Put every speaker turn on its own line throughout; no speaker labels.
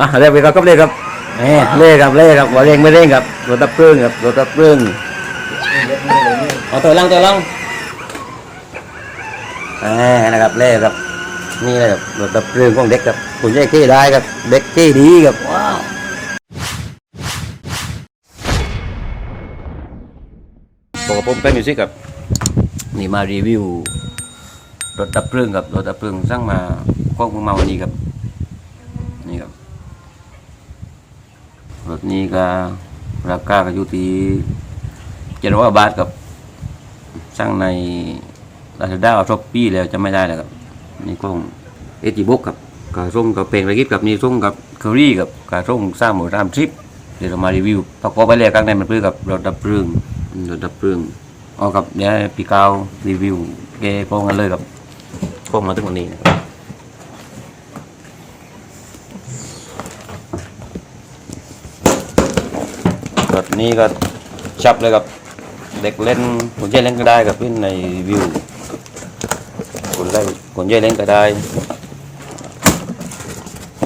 อะเรียกไปครับครับเรียกครับแหมเรียกครับเรียกครับว่าเร่งไม่เร่งครับรถตับเพลิงครับรถตับเพลิงเอาตัวลังตัวลังแหมนะครับเรียกครับ นี่เลยครับรถตับเพลิงของเด็กครับคุณยายเก้ได้ครับเด็กเก้ดีครับว้าวปกผมเป็นมิวสิกครับนี่มารีวิวรถดับเพลิงครับรถดับเพลิงสร้างมาควบคุมมาวันนี้ครับนี่ครับร ถนี้ก็ราคาก็อยู่ที่เจ็ดร้อยบาทครับสร้างในลาซาด้าช้อปปี้แล้วจะไม่ได้แล้วครับนี่กล้องเอจิบุกครับกระส่งกับเพลงระกิบกับนี่ส่งกับเคอรี่กับกระส่งสร้างหมดรามทริปเดี๋ยวเรามารีวิวประกอบไปเลยข้างในมันเพื่อกับรถดับเพลิงอืมรถดับเพลิงเอากับเดี๋ยวให้พี่กาวรีวิวแกกล้องกันเลยครับพวกมาถึงวันนี้นะครับ นี้ก็ชับเลยครับ เด็กเล่นคนใหญ่เล่นก็ได้ครับเล่นในวิวคนเล่นคนใหญ่เล่นก็ได้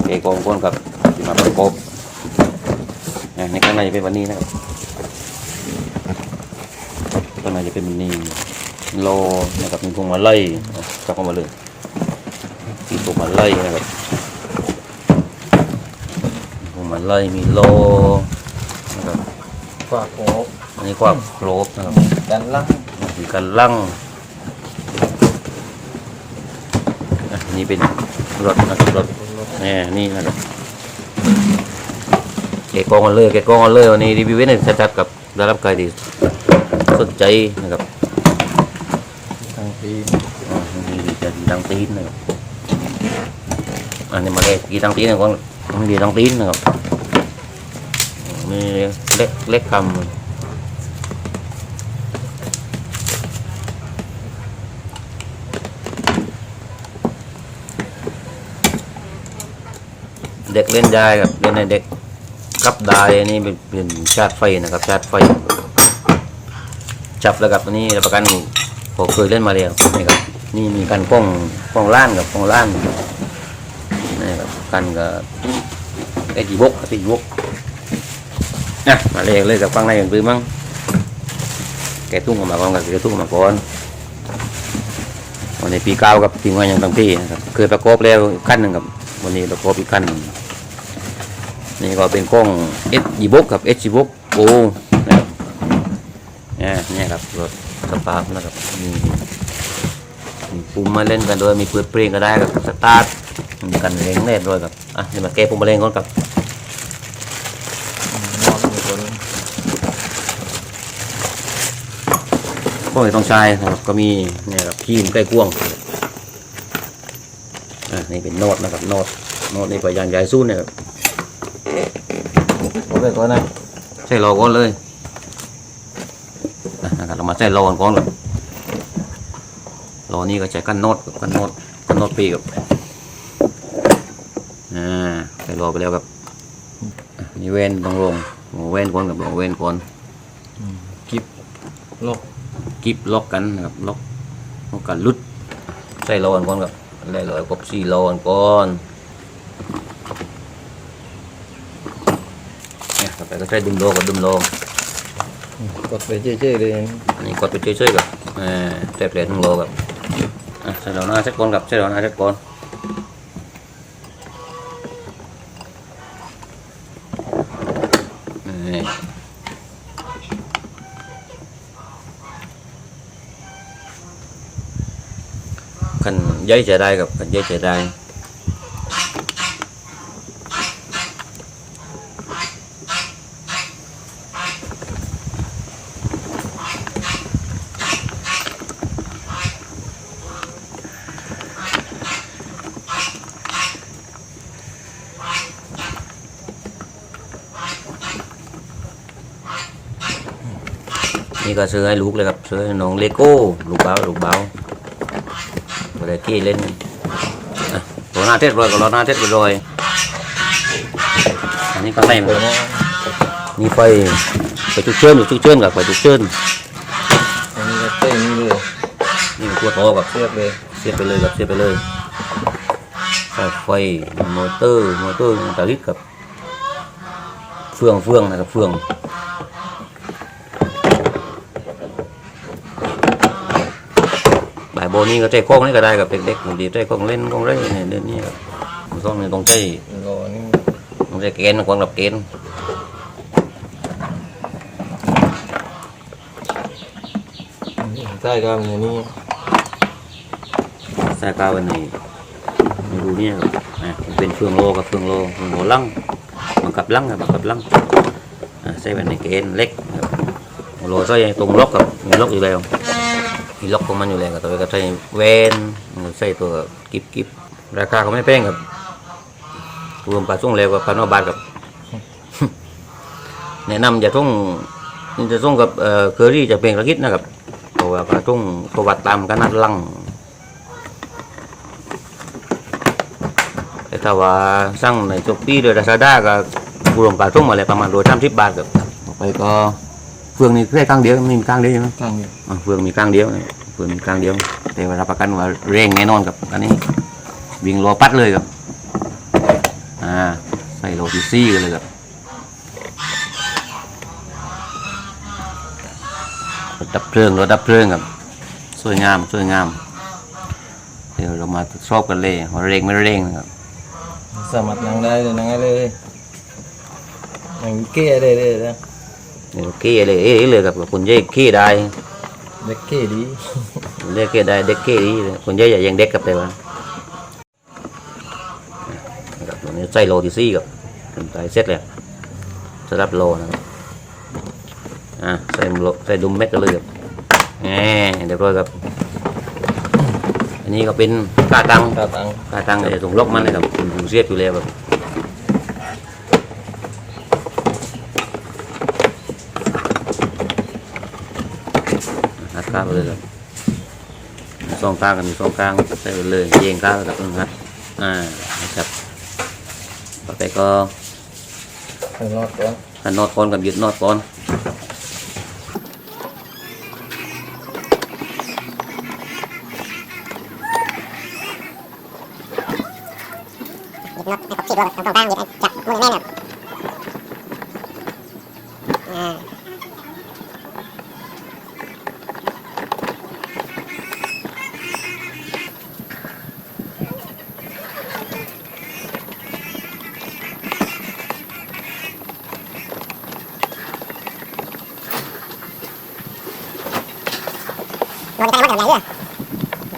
เอกองคนครับที่มาประกบนในข้างในจะเป็นวันนี้นะครับข้างในจะเป็นวันนี้โลนะครับมีพวงมาลัยจับเข้ามาเลยมีพวงมาลัยนะครับพวงมาลัยมีโล
ฝากโอ้
อันนี้ความโครบนะครับ
ดันล่าง
มีการลั่งอะนี่เป็นรถนะครับรถนี่นี่นะครับแกะกองกันเลยแกะกองกันเลยวันนี้รีวิวไว้ในชัดๆกับได้รับการดีสนใจนะครับ
ทางปี
อ่ามีจะดังตีนนะครับอันนี้มาเล็กกีดังตีนนะก่อนมันดีดังตีนนะครับ มีเล็กเล็กคำเด็กเล่นได้ครับเล่นในเด็กกับได้อันนี้เป็นเป็นชาร์จไฟนะครับชาร์จไฟ จับแล้วกับอันนี้รับประกันผมเคยเล่นมาแล้วนี่ครับนี่มีกันป้องป้องล้านกับป้องล้านนี่ครับกันกับไอ้จีบกไอ้จีบก นะมาเลยเลยกับฟังในอย่างปืนมั้งแกตุ้งออกมาก่อนกับแกตุ้งออกมาก่อนวันนี้ปีเก้ากับปีงานอย่างต่างที่นะครับเคยประกอบแล้วขั้นหนึ่งครับวันนี้ประกอบอีกขั้นหนึ่งนี่ก็เป็นกล้องเอสจีบกกับเอสจีบกโอ้นะครับเนี่ยเนี่ยครับรถสปาร์คนะครับมีปุ่มมาเล่นกันด้วยมีเปิดเพลงก็ได้ครับสตาร์ทกันเร่งเล่นด้วยครับอะนี่มาแก้ปุ่มมาเล่นก่อนครับ
นอนมีคน
พวกนี้ต้องใช้นะครับ ก็มีเนี่ยครับคีมใกล้กวงอะนี่เป็นโน้ตนะครับโน้ตโน้ตนี่พยายามย้ายสู้เนี่ยครับ
ผมไปก่อนนะ
ใช้รอก่อนเลยอะนะครับเรามาใช้รอก่อนก่อนครับรอนี่ก็ใช้กันโน้ตกับกันโน้ตกันโน้ตปีครับอ่าใช้รอไปแล้วครับนี่เว้นต้องลงเว้นก่อนกับลงเว้นก่อน
กิบลก
กิบล็อกกันนะครับล็อกล็อกกันลุดใส่โลกันก่อนครับได้เลยกบสี่โลกันก่อนเนี่ยต่อไปก็ใช้ดุมโลกับดุมโล
กดไปเจ๊ๆเลย
อันนี้กดไปเฉยๆกับเอ่อเต็มเลยหนึ่งโลกับอะใส่ดอกหน้าเช็ดก่อนกับใส่ดอกหน้าเช็ดก่อนนี่ ขันย้ายจะได้กับขันย้ายจะได้นี่ก็ซื้อให้ลู กเลยครับซื้อให้น้องเลโก้ลูกเบาลูกเบาก็ได้กี้เล่นอะรอหน้าเทศรอยก็รอหน้าเทศไปรอยอันนี้ก็ให้
เปิดหม้อ
นี่ไฟไฟจุกเชิญอยู่จุกเชิญกับไฟจุกเชิญ
อันนี้ก็เต้นนี่เลย
นี่เป็นตัวโตกับ
เสียบเลย
เสียบไปเลยกับเสียบไปเลยสายไฟมอเตอร์มอเตอร์ตาลิดกับเฟืองเฟืองนะครับเฟืองบ่าย โบนี่ก็ใจโค้งนี่ก็ได้กับเด็กๆบางทีใจโค้งเล่นโค้งเล่นเนี่ยเดือนนี้ครับมันต้องเนี่ยต้องใจ
รอนี่
ต้องใจเกณฑ์ควงกับเกณฑ์
ใช่ครับอย่างนี้
สายกาววันนี้มาดูเนี่ยครับอะเป็นเฟืองโลกับเฟืองโลเฟืองโลลังบังกับลังครับบังกับลังใส่แบบในเกณฑ์เล็กครับโลใส่ตรงล็อกกับมีล็อกอยู่แล้ว มีล็อกของมันอยู่แล้วก็ตัวก็ใส่แวนใส่ตัวกิบกิบราคาก็ไม่แพงครับรวมปลาส่งแล้วกับปลาโนบาทครับแนะนำจะต้องจะต้องกับเอ่อเคอรี่จะเป็นกระคิดนะครับเพราะว่าปลาต้งตัววัดตามขนาดลังแต่ถ้าว่าสั่งในช้อปปี้โดยลาซาด้าก็รวมปลาส้มอะไรประมาณโลสามสิบบาทครับต่อไปก็ เฟืองนี่แค่กลางเดียวไม่มีกลางเดียวใช่ไหม
ข้างนี้
อะเฟืองมีกลางเดียวนะเฟืองมีกลางเดียว แต่ว่ารับประกันว่าเร่งแน่นอนครับอันนี้ วิ่งโลปัดเลยครับอ่าใส่โลดิซี่กันเลยครับรถดับเพลิงรถดับเพลิงครับสวยงามสวยงาม เดี๋ยวเรามาทดสอบกันเลยว่าเร่งไม่เร่งนะครับ
สามารถนั่งได้เลยนั่งได้เลยนั่งเก้ได้เลยนะ
เดี๋ยวเก้เลยเอ๊ะเลยครับคนเย่เก้ได้
เด็กเก้ดี
เด็กเก้ได้เด็กเก้ดีเลยคนเย่อย่ายังเด็กกับแต่ว่านะครับตัวนี้ใส่โลที่ซี่ครับเป็นใส่เสร็จเลยสำหรับโลนะครับอะใส่โลใส่ดุมเม็ดกันเลยครับแหมเดี๋ยวร้อยครับอันนี้ก็เป็นกาตัง
ตาตัง
กาตังเดี๋ยวส่งล็อกมันเลยครับอยู่เสียบอยู่แล้วครับ ข้าวไปเลยครับมีสองข้างกันมีสองข้างใส่ไปเลยเยียงข้าวกับอึ้งครับอ่านะครับต่อไปก็
ข้างนอกก่อน
หันนอดก้อนกับยึดนอดก้อน
โดน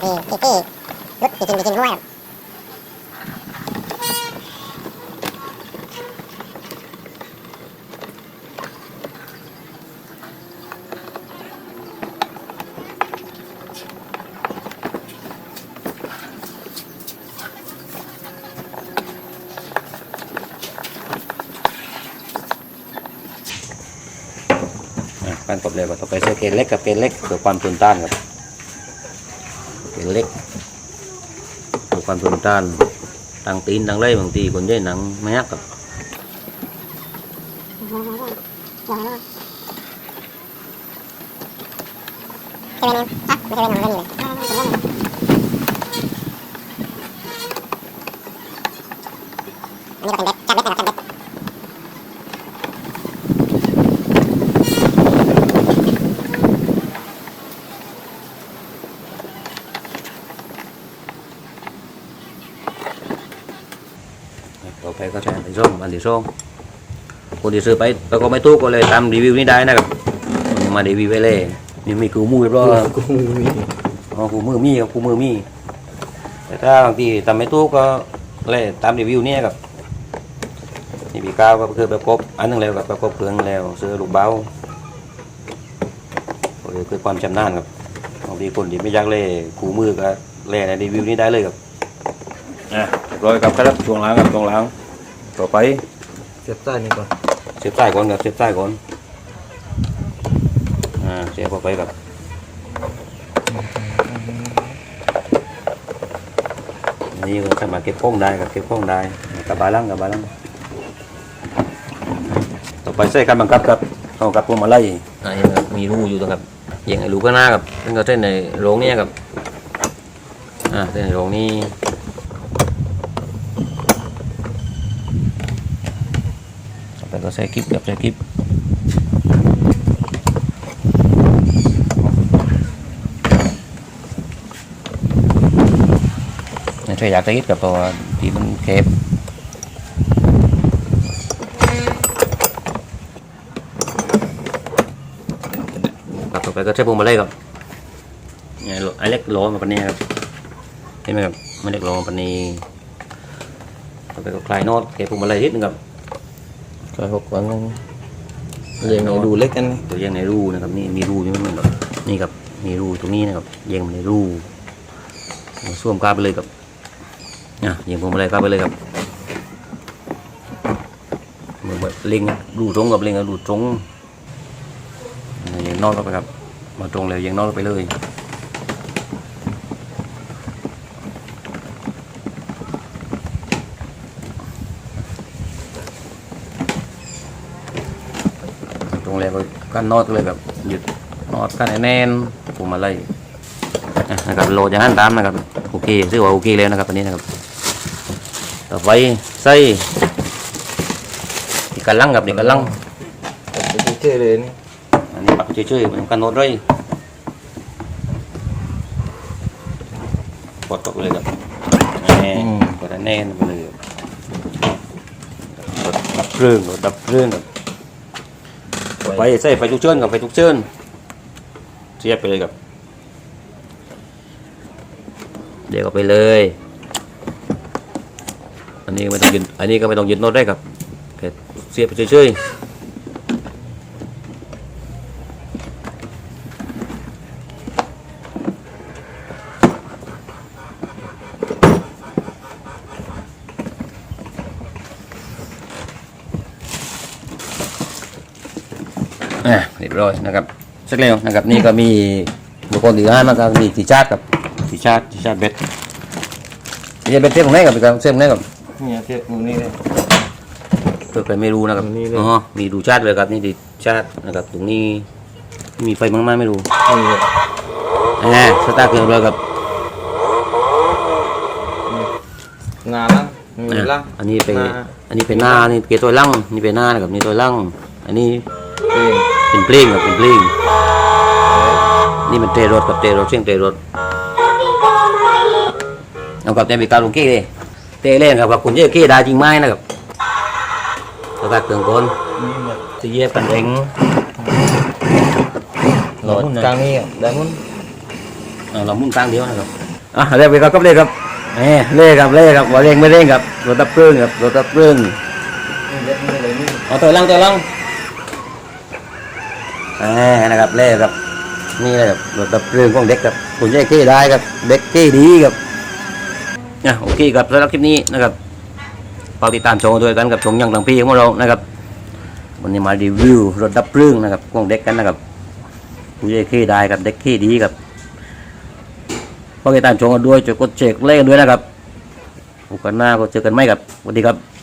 นี่ที่ที่รุดที่กินที่กินด้วย
อะการกบเลยว่าต่อไปใช้เกณฑ์เล็กกับเกณฑ์เล็กเพื่อความทนต้านครับเกณฑ์เล็กเพื่อ ความทนต้านทางตีนทางไล่บางทีคนใหญ่หนังไม่ยักกับ
ใช่ไหมเนี่ยฮะไม่ใช่เป็นของเรื่องนี้เลยอันนี้ก็เป็นเบ็ดจับเบ็ดนะครับ บเบ็ด
ต่อไปก็ใช้อันที่สองอันที่สองคนที่ซื้อไปแล้วก็ไม่ตู้ก็เลยตามรีวิวนี้ได้นะครับผมมารีวิวไว้เลยนี่มีกูมือเรียบร้อย
กูมี
อ๋อกูมือมีครับกูมือมีแต่ถ้าบางทีทำไม่ตู้ก็เลยตามรีวิวนี้ครับนี่ปีก้าวก็คือประกบอันหนึงแล้วกับประกบเครื่องแล้วซื้อลูกเบ้าก็เลยคือความชำนาญครับบางทีคนที่ไม่อยากเล่กูมือก็เล่ในรีวิวนี้ได้เลยครับอะเรียบร้อยครับครับช่วงล้างครับช่วงล้าง ต่อไป
เสียบใต้นี่ก่อน
เสียบใต้ก่อนครับเสียบใต้ก่อนอ่าเสียบเข้าไปครับอันนี่ก็สามารถเก็บข้องได้ครับเก็บข้องได้กับบาลังกับบาลังต่อไปใส่การบังคับครับเข้ากับพวงมาลัยอ่ายังครับมีรูอยู่ตรงครับยังไอ้รูข้างหน้าครับซึ่งก็เส้นในโรงเนี้ครับอ่าเส้นในโรงนี้ แต่ ก็ใส่คลิปกับใส่คลิปไม่ใช่อยากจะคิดกับตัวที่มันเคฟครับต่อไปก็ใช้พวงมาลัยครับเนี่ยไอเล็กโลมาปานนี้ครับเห็นไหมครับไม่เล็กโลมาปานนี้ต่อไปก็คลายโน้ตเก็บพวงมาลัยนิดนึงครับ
ก็หกวันนึงเลี้ยงให้ดูเล็กกันนี่
ตัวเยังในรูนะครับนี่มีรูใช่ไหมมันแบบนี่ครับมีรูตรงนี้นะครับเยังในรูเอาส่วมกล้าไปเลยครับอะเยังพวงมาลัยกล้าไปเลยครับเหมือนแบบเล็งอะรูตรงกับเล็งกับรูตรงอะยังนอกเข้าไปครับมาตรงเลยยังนอกเข้าไปเลย งเลยก็กั้นนอดเลยครับหยุดนอดกั้นให้แน่นพวงมาลัยอะนะครับโหลดอย่างนั้นตามนะครับโอเคซื้อว่าโอเคแล้วนะครับอันนี้นะครับ ต่อไปใส่ที่กันลังกับเด็กกันลัง
ไปเชื่อเลยนี่
อันนี้ปักเฉยๆมันกันโนดเลยกดกดเลยครับแน่กดให้แน่นไปเลยกดดับเครื่องกดดับเครื่องครับ ไปใส่ไฟทุกเชิญกับไฟทุกเชิญเสียบไปเลยครับเดี๋ยวก็ไปเลย อันนี้ไม่ต้องยึดอันนี้ก็ไม่ต้องยึดโน้ตได้ครับเสียบไปเฉยๆ รียบร้อยนะครับสักเร็วนะครับนี่ก็มีบุคคลถือห้านะครับมีตีชาร์จกับตีชาร์จตีชาร์จเบ็ดตีชาร์จเบ็ดเทียบตรงไหนกับไปกับเทียบตรงไหนกับ
เนี่ยเทียบมือนี่เลย
เพื่อใครไม่รู้นะครับ
ตรงนี้เลย
อ๋อมีดูชาร์จเลยครับนี่ตีชาร์จนะครับตรงนี้มีไฟมั้งไหมไม่รู้
นี่เลย
แหมสตาร์ทเครื่องเลยครับ
งานละมีละ
อันนี้เป็น
หน้า
อันนี้เป็นหน้า นี่เกยร์ตัวลั่งนี่เป็นหน้านะครับนี่ตัวลั่งอันนี้
เอง
เป็นเพลงครับเป็นเพลงนี่เป็นเตรรถกับเตรรถเสียงเตรรถเอากับเต็มไปการลงเก้เลยเตะเล่นครับกับคุณเจ้เก้ได้จริงไหมนะครับสตาร์ทเครื่องก่อน
นี่แบบ
จะเย็บกันเอง
หลอดกลางนี่อะได้มุน
เอาเรามุ่งตั้งเดียวนะครับอะเรียกไปครับก็เล่ครับเอ้เล่ครับเล่ครับว่าเร่งไม่เร่งครับรถตับเพลิงครับรถตับเพลิง
นี่เล็กนี่เลยนี่
เอาตัวลังตัวลัง เอ้นะครับเล่ครับนี่เลยครับรถตับเพลิงของเด็กครับคุณเจ้เก้ได้ครับ เด็กเก้ดีครับอะโอเคครับสำหรับคลิปนี้นะครับฝากติดตามชมด้วยกันกับชงยังตังพี่ของเรานะครับวันนี้มารีวิวรถดับเพลิงนะครับของเด็กกันนะครับคุณเจ้เก้ได้ครับเด็กเก้ดีครับฝากติดตามชมกันด้วยช่วยกดแชร์กดไลค์กันด้วยนะครับโอกาสหน้าก็เจอกันไหมครับสวัสดีครับ